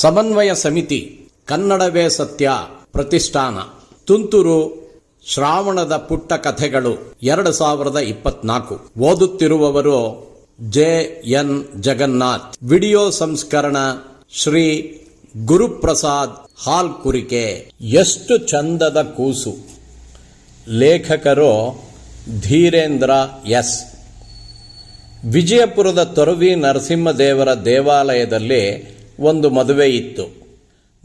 ಸಮನ್ವಯ ಸಮಿತಿ ಕನ್ನಡವೇ ಸತ್ಯ ಪ್ರತಿಷ್ಠಾನ. ತುಂತುರು ಶ್ರಾವಣದ ಪುಟ್ಟ ಕಥೆಗಳು ಎರಡು ಸಾವಿರದ ಇಪ್ಪತ್ನಾಲ್ಕು. ಓದುತ್ತಿರುವವರು ಜೆ ಎನ್ ಜಗನ್ನಾಥ್. ವಿಡಿಯೋ ಸಂಸ್ಕರಣ ಶ್ರೀ ಗುರುಪ್ರಸಾದ್ ಹಾಲ್ ಕುರಿಕೆ ಎಷ್ಟು ಚಂದದ ಕೂಸು. ಲೇಖಕರು ಧೀರೇಂದ್ರ ಎಸ್. ವಿಜಯಪುರದ ತೊರವಿ ನರಸಿಂಹದೇವರ ದೇವಾಲಯದಲ್ಲಿ ಒಂದು ಮದುವೆ ಇತ್ತು.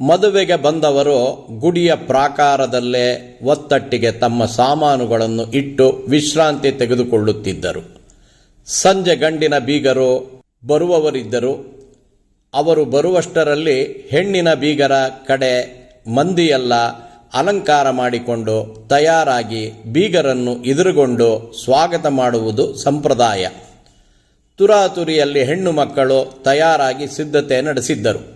ಮದುವೆಗೆ ಬಂದವರು ಗುಡಿಯ ಪ್ರಾಕಾರದಲ್ಲೇ ಒತ್ತಟ್ಟಿಗೆ ತಮ್ಮ ಸಾಮಾನುಗಳನ್ನು ಇಟ್ಟು ವಿಶ್ರಾಂತಿ ತೆಗೆದುಕೊಳ್ಳುತ್ತಿದ್ದರು. ಸಂಜೆ ಗಂಡಿನ ಬೀಗರು ಬರುವವರಿದ್ದರು. ಅವರು ಬರುವಷ್ಟರಲ್ಲಿ ಹೆಣ್ಣಿನ ಬೀಗರ ಕಡೆ ಮಂದಿಯೆಲ್ಲ ಅಲಂಕಾರ ಮಾಡಿಕೊಂಡು ತಯಾರಾಗಿ ಬೀಗರನ್ನು ಎದುರುಗೊಂಡು ಸ್ವಾಗತ ಮಾಡುವುದು ಸಂಪ್ರದಾಯ. ತುರಾತುರಿಯಲ್ಲಿ ಹೆಣ್ಣು ಮಕ್ಕಳು ತಯಾರಾಗಿ ಸಿದ್ಧತೆ ನಡೆಸಿದ್ದರು.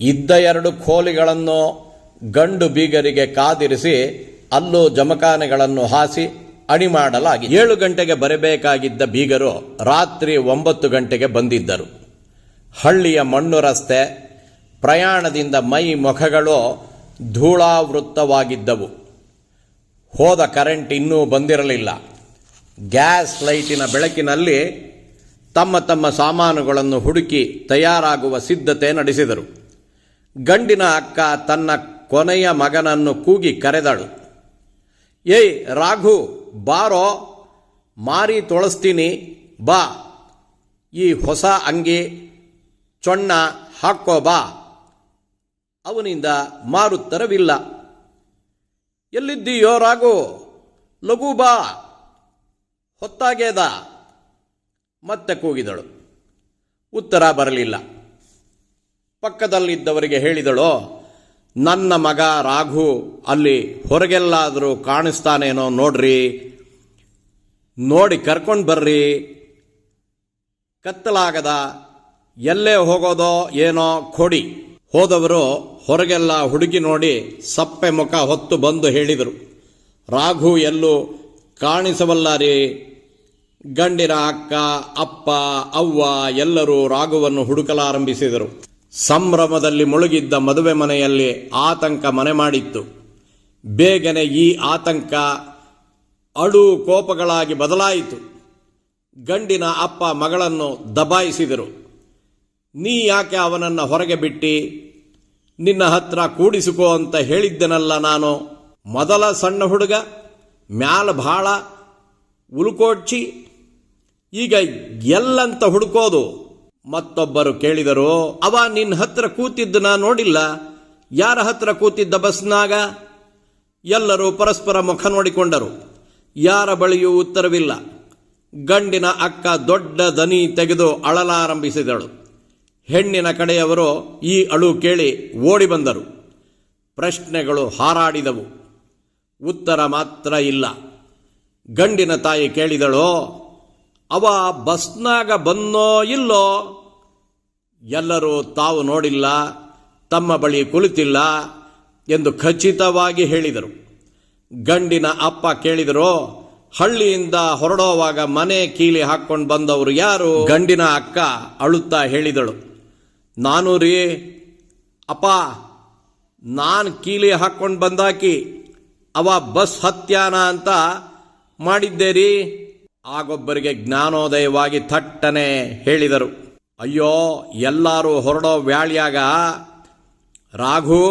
ಇದ್ದ ಎರಡು ಖೋಲಿಗಳನ್ನು ಗಂಡು ಬೀಗರಿಗೆ ಕಾದಿರಿಸಿ ಅಲ್ಲೂ ಜಮಖಾನೆಗಳನ್ನು ಹಾಸಿ ಅಣಿ ಮಾಡಲಾಗಿ ಏಳು ಗಂಟೆಗೆ ಬರಬೇಕಾಗಿದ್ದ ಬೀಗರು ರಾತ್ರಿ ಒಂಬತ್ತು ಗಂಟೆಗೆ ಬಂದಿದ್ದರು. ಹಳ್ಳಿಯ ಮಣ್ಣು ರಸ್ತೆ, ಪ್ರಯಾಣದಿಂದ ಮೈ ಮುಖಗಳು ಧೂಳಾವೃತ್ತವಾಗಿದ್ದವು. ಹೋದ ಕರೆಂಟ್ ಇನ್ನೂ ಬಂದಿರಲಿಲ್ಲ. ಗ್ಯಾಸ್ ಲೈಟಿನ ಬೆಳಕಿನಲ್ಲಿ ತಮ್ಮ ತಮ್ಮ ಸಾಮಾನುಗಳನ್ನು ಹುಡುಕಿ ತಯಾರಾಗುವ ಸಿದ್ಧತೆ ನಡೆಸಿದರು. ಗಂಡಿನ ಅಕ್ಕ ತನ್ನ ಕೊನೆಯ ಮಗನನ್ನು ಕೂಗಿ ಕರೆದಳು. ಏಯ್ ರಾಘು, ಬಾರೋ, ಮಾರಿ ತೊಳಸ್ತೀನಿ, ಬಾ. ಈ ಹೊಸ ಅಂಗಿ, ಚೊಣ್ಣ ಹಾಕೋ ಬಾ. ಅವನಿಂದ ಮಾರುತ್ತರವಿಲ್ಲ. ಎಲ್ಲಿದ್ದೀಯೋ ರಾಘು, ಲಘು ಬಾ. ಹೊತ್ತಾಗೇದ? ಮತ್ತೆ ಕೂಗಿದಳು. ಉತ್ತರ ಬರಲಿಲ್ಲ. ಪಕ್ಕದಲ್ಲಿದ್ದವರಿಗೆ ಹೇಳಿದಳು, ನನ್ನ ಮಗ ರಾಘು ಅಲ್ಲಿ ಹೊರಗೆಲ್ಲಾದರೂ ಕಾಣಿಸ್ತಾನೇನೋ ನೋಡ್ರಿ. ನೋಡಿ ಕರ್ಕೊಂಡು ಬರ್ರಿ. ಕತ್ತಲಾಗದ ಎಲ್ಲೇ ಹೋಗೋದೋ ಏನೋ ಕೊಡಿ. ಹೋದವರು ಹೊರಗೆಲ್ಲ ಹುಡುಗಿ ನೋಡಿ ಸಪ್ಪೆ ಮುಖ ಹೊತ್ತು ಬಂದು ಹೇಳಿದರು, ರಾಘು ಎಲ್ಲೂ ಕಾಣಿಸಬಲ್ಲ ರೀ. ಗಂಡಿನ ಅಕ್ಕ, ಅಪ್ಪ, ಅವ್ವ ಎಲ್ಲರೂ ರಾಗವನ್ನು ಹುಡುಕಲಾರಂಭಿಸಿದರು. ಸಂಭ್ರಮದಲ್ಲಿ ಮುಳುಗಿದ್ದ ಮದುವೆ ಮನೆಯಲ್ಲಿ ಆತಂಕ ಮನೆ ಮಾಡಿತ್ತು. ಬೇಗನೆ ಈ ಆತಂಕ ಅಡು ಕೋಪಗಳಾಗಿ ಬದಲಾಯಿತು. ಗಂಡಿನ ಅಪ್ಪ ಮಗಳನ್ನು ದಬಾಯಿಸಿದರು. ನೀ ಯಾಕೆ ಅವನನ್ನು ಹೊರಗೆ ಬಿಟ್ಟಿ? ನಿನ್ನ ಹತ್ರ ಕೂಡಿಸಿಕೋ ಅಂತ ಹೇಳಿದ್ದೆನಲ್ಲ ನಾನು. ಮೊದಲ ಸಣ್ಣ ಹುಡುಗ, ಮ್ಯಾಲ ಭಾಳ ಉಲ್ಕೋಡ್ಚಿ ಈಗ ಎಲ್ಲಂತ ಹುಡುಕೋದು. ಮತ್ತೊಬ್ಬರು ಕೇಳಿದರು, ಅವ ನಿನ್ನ ಹತ್ರ ನಾ ನೋಡಿಲ್ಲ? ಯಾರ ಹತ್ರ ಕೂತಿದ್ದ ಬಸ್ನಾಗ? ಎಲ್ಲರೂ ಪರಸ್ಪರ ಮುಖ ನೋಡಿಕೊಂಡರು. ಯಾರ ಬಳಿಯೂ ಉತ್ತರವಿಲ್ಲ. ಗಂಡಿನ ಅಕ್ಕ ದೊಡ್ಡ ದನಿ ತೆಗೆದು ಅಳಲಾರಂಭಿಸಿದಳು. ಹೆಣ್ಣಿನ ಕಡೆಯವರು ಈ ಅಳು ಕೇಳಿ ಓಡಿ ಬಂದರು. ಪ್ರಶ್ನೆಗಳು ಹಾರಾಡಿದವು. ಉತ್ತರ ಮಾತ್ರ ಇಲ್ಲ. ಗಂಡಿನ ತಾಯಿ ಕೇಳಿದಳು ಅವ ಬಸ್ನಾಗ ಬನ್ನೋ ಇಲ್ಲೋ? ಎಲ್ಲರೂ ತಾವು ನೋಡಿಲ್ಲ, ತಮ್ಮ ಬಳಿ ಕುಳಿತಿಲ್ಲ ಎಂದು ಖಚಿತವಾಗಿ ಹೇಳಿದರು. ಗಂಡಿನ ಅಪ್ಪ ಕೇಳಿದರು, ಹಳ್ಳಿಯಿಂದ ಹೊರಡೋವಾಗ ಮನೆ ಕೀಲಿ ಹಾಕ್ಕೊಂಡು ಬಂದವರು ಯಾರು? ಗಂಡಿನ ಅಕ್ಕ ಅಳುತ್ತಾ ಹೇಳಿದಳು. ನಾನು ರೀ, ಅಪ್ಪ, ನಾನು ಕೀಲಿ ಹಾಕ್ಕೊಂಡು ಬಂದಾಕಿ, ಅವ ಬಸ್ ಹತ್ಯಾನ ಅಂತ ಮಾಡಿದ್ದೆ ರೀ. ಆಗೊಬ್ಬರಿಗೆ ಜ್ಞಾನೋದಯವಾಗಿ ಥಟ್ಟನೆ ಹೇಳಿದರು. ಅಯ್ಯೋ, ಎಲ್ಲರೂ ಹೊರಡೋ ವ್ಯಾಳಿಯಾಗ ರಾಘು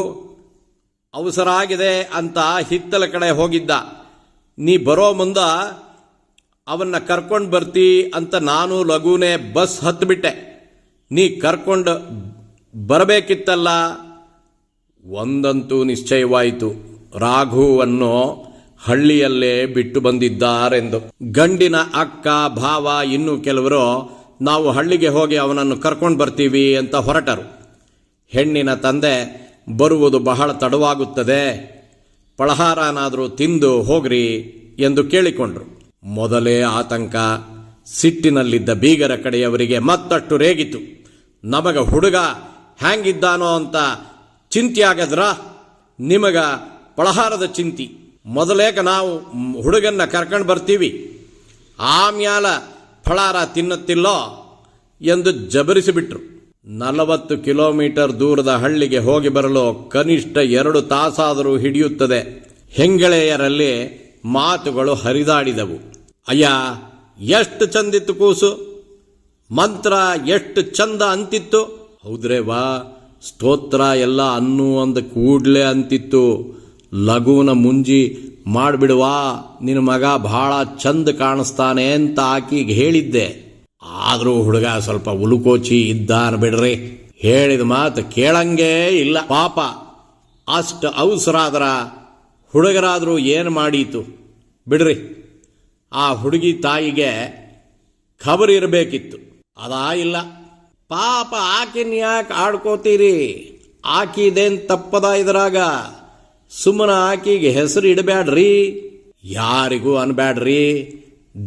ಅವಸರ ಆಗಿದೆ ಅಂತ ಹಿತ್ತಲ ಕಡೆ ಹೋಗಿದ್ದ. ನೀ ಬರೋ ಮುಂದ ಅವನ್ನ ಕರ್ಕೊಂಡು ಬರ್ತಿ ಅಂತ ನಾನು ಲಘುನೇ ಬಸ್ ಹತ್ತಿಬಿಟ್ಟೆ ನೀ ಕರ್ಕೊಂಡು ಬರಬೇಕಿತ್ತಲ್ಲ? ಒಂದಂತೂ ನಿಶ್ಚಯವಾಯಿತು. ರಾಘುವನ್ನು ಹಳ್ಳಿಯಲ್ಲೇ ಬಿಟ್ಟು ಬಂದಿದ್ದಾರೆಂದು. ಗಂಡಿನ ಅಕ್ಕ, ಭಾವ ಇನ್ನು ಕೆಲವರು, ನಾವು ಹಳ್ಳಿಗೆ ಹೋಗಿ ಅವನನ್ನು ಕರ್ಕೊಂಡು ಬರ್ತೀವಿ ಅಂತ ಹೊರಟರು. ಹೆಣ್ಣಿನ ತಂದೆ, ಬರುವುದು ಬಹಳ ತಡವಾಗುತ್ತದೆ. ಪಳಹಾರನಾದರೂ ತಿಂದು ಹೋಗ್ರಿ ಎಂದು ಕೇಳಿಕೊಂಡ್ರು. ಮೊದಲೇ ಆತಂಕ, ಸಿಟ್ಟಿನಲ್ಲಿದ್ದ ಬೀಗರ ಕಡೆಯವರಿಗೆ ಮತ್ತಷ್ಟು ರೇಗಿತು. ನಮಗ ಹುಡುಗ ಹ್ಯಾಂಗಿದ್ದಾನೋ ಅಂತ ಚಿಂತೆ ಆಗದ್ರ ನಿಮಗ ಪಳಹಾರದ ಚಿಂತಿ. ಮೊದಲೇಕ ನಾವು ಹುಡುಗನ್ನ ಕರ್ಕೊಂಡು ಬರ್ತೀವಿ. ಆಮ್ಯಾಲ ಫಳಾರ ತಿನ್ನುತ್ತಿಲ್ಲೋ ಎಂದು ಜಬರಿಸಿಬಿಟ್ರು ನಲವತ್ತು ಕಿಲೋಮೀಟರ್ ದೂರದ ಹಳ್ಳಿಗೆ ಹೋಗಿ ಬರಲು ಕನಿಷ್ಠ ಎರಡು ತಾಸಾದರೂ ಹಿಡಿಯುತ್ತದೆ. ಹೆಂಗಳೆಯರಲ್ಲಿ ಮಾತುಗಳು ಹರಿದಾಡಿದವು. ಅಯ್ಯ, ಎಷ್ಟು ಚಂದಿತ್ತು ಕೂಸು? ಮಂತ್ರ ಎಷ್ಟು ಚಂದ ಅಂತಿತ್ತು? ಹೌದ್ರೆ ವಾ ಸ್ತೋತ್ರ ಎಲ್ಲ ಅನ್ನು ಒಂದು ಕೂಡ್ಲೆ ಅಂತಿತ್ತು. ಲಘುನ ಮುಂಜಿ ಮಾಡಿಬಿಡುವಾ, ನಿನ್ನ ಮಗ ಬಹಳ ಚಂದ ಕಾಣಿಸ್ತಾನೆ ಅಂತ ಆಕಿಗೆ ಹೇಳಿದ್ದೆ. ಆದರೂ ಹುಡುಗ ಸ್ವಲ್ಪ ಉಲುಕೋಚಿ ಇದ್ದಾನ ಬಿಡ್ರಿ. ಹೇಳಿದ ಮಾತು ಕೇಳಂಗೇ ಇಲ್ಲ. ಪಾಪ, ಅಷ್ಟು ಅವಸರಾದ್ರ ಹುಡುಗರಾದರೂ ಏನು ಮಾಡೀತು? ಬಿಡ್ರಿ. ಆ ಹುಡುಗಿ ತಾಯಿಗೆ ಖಬರ್ ಇರಬೇಕಿತ್ತು. ಅದಾ ಇಲ್ಲ. ಪಾಪ ಆಕಿನ ಯಾಕೆ ಆಡ್ಕೋತೀರಿ? ಆಕಿದೇನ್ ತಪ್ಪದ ಇದ್ರಾಗ? ಸುಮ್ಮನ ಆಕಿಗೆ ಹೆಸರು ಇಡಬೇಡ್ರಿ ಯಾರಿಗೂ ಅನ್ಬ್ಯಾಡ್ರಿ.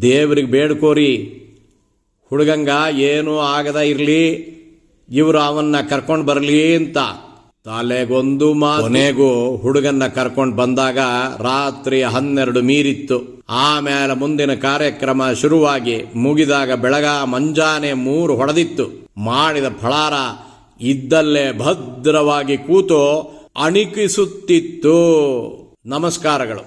ದೇವ್ರಿಗೆ ಬೇಡ್ಕೋರಿ. ಹುಡುಗಂಗ, ಏನೂ ಆಗದ ಇರಲಿ. ಇವರು ಅವನ್ನ ಕರ್ಕೊಂಡು ಬರಲಿ ಅಂತ. ತಲೆಗೊಂದು ಮಾ ಕೊನೆಗೂ ಹುಡುಗನ್ನ ಕರ್ಕೊಂಡು ಬಂದಾಗ ರಾತ್ರಿ ಹನ್ನೆರಡು ಮೀರಿತ್ತು. ಆಮೇಲೆ ಮುಂದಿನ ಕಾರ್ಯಕ್ರಮ ಶುರುವಾಗಿ ಮುಗಿದಾಗ ಬೆಳಗ ಮಂಜಾನೆ ಮೂರು ಹೊಡೆದಿತ್ತು. ಮಾಡಿದ ಫಳಾರ ಇದ್ದಲ್ಲೇ ಭದ್ರವಾಗಿ ಕೂತು ಅಣಿಕಿಸುತ್ತಿತ್ತು. ನಮಸ್ಕಾರಗಳು.